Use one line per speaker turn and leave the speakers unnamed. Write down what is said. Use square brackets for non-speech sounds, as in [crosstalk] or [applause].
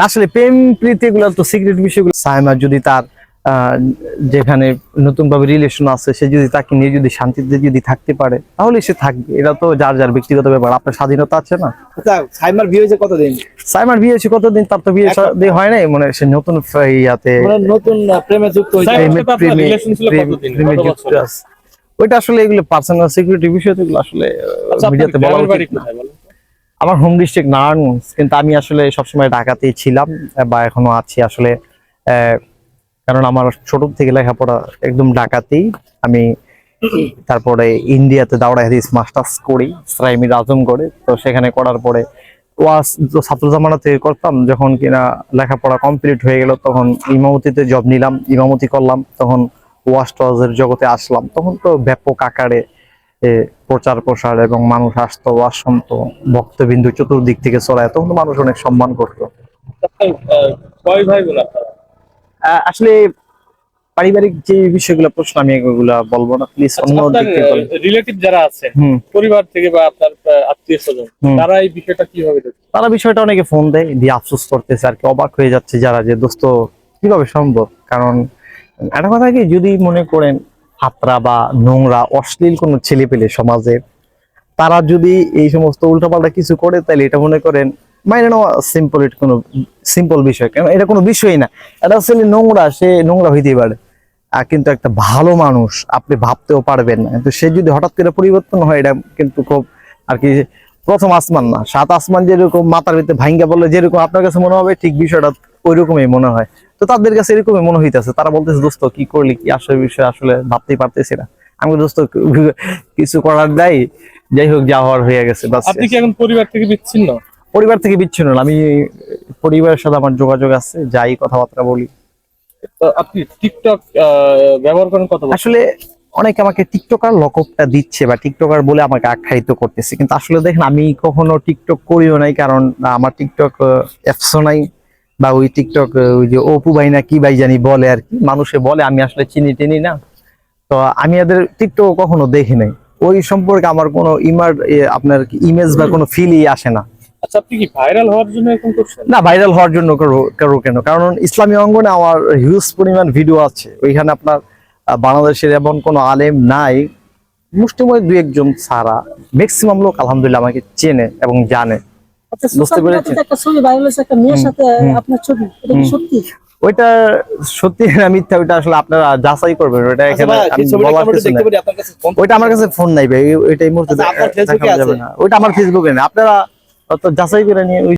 আসলে প্রেম প্রীতি এগুলো তো সিক্রেট বিষয়গুলো। সাইমা যদি তার আহ, যেখানে নতুন ভাবে রিলেশন আছে সে যদি তাকে নিয়ে যদি শান্তিতে যদি থাকতে পারে তাহলে সে থাকবে। এটা তো যার যার ব্যক্তিগত ব্যাপার আপনার স্বাধীনতা আছে না?
আচ্ছা সাইমার বিয়ে হয়েছে কতদিন?
সাইমার বিয়ে হয়েছে কতদিন? তার তো বিয়ে হয় নাই মানে সে নতুন ইয়াতে
মানে নতুন প্রেমে যুক্ত হয়েছে।
প্রেমে-
সাথে আপনার
প্রেমে-
relation ছিল
প্রেমে-
কতদিন?
প্রেমে
কত
যুক্ত আছে। ওইটা আসলে এগুলো পার্সোনাল সিকিউরিটি বিষয় তো আসলে
আচ্ছা,
মিডিয়াতে বলা উচিত না? আমার হোম ডিস্ট্রিক্ট নারায়ণগঞ্জ, কিন্তু আমি আসলে সবসময় ঢাকাতেই ছিলাম বা এখনও আছি আসলে কারণ আমার ছোট থেকে লেখাপড়া একদম ঢাকাতেই। আমি তারপরে ইন্ডিয়াতে দাওড়া হাদিস মাস্টার্স করি আজম আজমগড়ে তো সেখানে করার পরে ওয়াস ছাত্র জামানা থেকে করতাম, যখন কিনা লেখাপড়া কমপ্লিট হয়ে গেল, তখন ইমামতিতে জব নিলাম, ইমামতি করলাম, তখন ওয়াশ টওয়াজের জগতে আসলাম। তখন তো ব্যাপক আকারে প্রচার প্রসার এবং মানুষ আসতো শুনতো ভক্তবিন্দু চতুর্দিক থেকে চড়ায় তখন মানুষ অনেক সম্মান করতো।
কয় ভাই
আসলে পারিবারিক যে বিষয়গুলো প্রশ্ন আমি এগুলা বলব না প্লিজ অন্য
আচ্ছা। রিলেটিভ যারা আছে পরিবার থেকে বা আপনার আত্মীয় স্বজন তারা এই বিষয়টা কীভাবে
তারা বিষয়টা অনেকে ফোন দেয় দিয়ে আফসোস করতেছে আর কি অবাক হয়ে যাচ্ছে যারা যে দোস্ত কীভাবে সম্ভব? কারণ একটা কথা কি যদি মনে করেন হাতরা বা নোংরা, অশ্লীল কোনো ছেলে পেলে সমাজের তারা যদি এই সমস্ত উল্টাপাল্টা কিছু করে, তাহলে এটা মনে করেন মাইনে নেওয়া সিম্পল এটা কোনো সিম্পল বিষয়। কেন, এটা কোনো বিষয়ই না। এটা আসলে নোংরা, সে নোংরা হইতেই পারে। আর কিন্তু একটা ভালো মানুষ, আপনি ভাবতেও পারবেন না। কিন্তু সে যদি হঠাৎ করে পরিবর্তন হয়, এটা কিন্তু খুব আর কি প্রথম আসমান না। সাত আসমান যেরকম, মাথার ভিতরে ভাঙ্গা বললে যেরকম, আপনার কাছে মনে হবে ঠিক বিষয়টা ওই রকমই মনে হয়। তো তাদের কাছে এরকমই মনে হইতেছে। তারা বলতেছে দোস্ত কি করলি? কি আসলে বিষয় আসলে ভাবতেই পারতেছি না। আমি দোস্ত [laughs] কিছু করার নাই। যাই হোক যা হওয়ার হয়ে গেছে
আপনি কি এখন পরিবার থেকে বিচ্ছিন্ন?
পরিবার থেকে বিচ্ছিন্ন না। আমি পরিবারের সাথে আমার যোগাযোগ আছে যাই কথাবার্তা বলি।
আপনি টিকটক ব্যবহার করেন কত
আসলে অনেকে আমাকে টিকটকার লকপটা দিচ্ছে বা টিকটকার বলে আমাকে আখ্যায়িত করতেছে। কিন্তু আসলে দেখেন আমি কখনো টিকটক করিও নাই কারণ আমার টিকটক অ্যাপসও নাই। বা ওই টিকটক ওই যে অপু ভাই না কি ভাই জানি বলে আর কি। মানুষে বলে আমি আসলে চিনি টিনি না। তো আমি এদের টিকটক কখনো দেখি নাই। ওই সম্পর্কে আমার কোনো ইমার আপনার ইমেজ বা কোনো ফিলই আসে না।
আচ্ছা আপনি কি ভাইরাল হওয়ার জন্য এরকম করছেন?
না ভাইরাল হওয়ার জন্য করো কেন? কারণ ইসলামী অঙ্গনে আমার হিউজ পরিমাণ ভিডিও আছে। ওইখানে আপনার বাংলাদেশের এমন কোনো আলেম নাই। মুষ্টিময় দুই একজন ছাড়া ম্যাক্সিমাম লোক আলহামদুলিল্লাহ আমাকে চেনে এবং জানে। বুঝতে
social
পেরেছি।
একটা ছবি ভাইরাল হয়েছে একটা মেয়ের সাথে আপনার ছবি এটা কি সত্যি?
ওইটা সত্যি না মিথ্যা ওইটা আসলে আপনারা যাচাই করবেন ওইটা
আচ্ছা
এখানে আমি বলার কিছু
দেখতে
নাই।
পারি আপনার কাছে ফোন
ওইটা আমার কাছে ফোন নাই ভাই ওইটা এই মুহূর্তে
আচ্ছা,
ওইটা আমার ফেসবুকে না আপনারা যাচাই করে নিয়ে ওই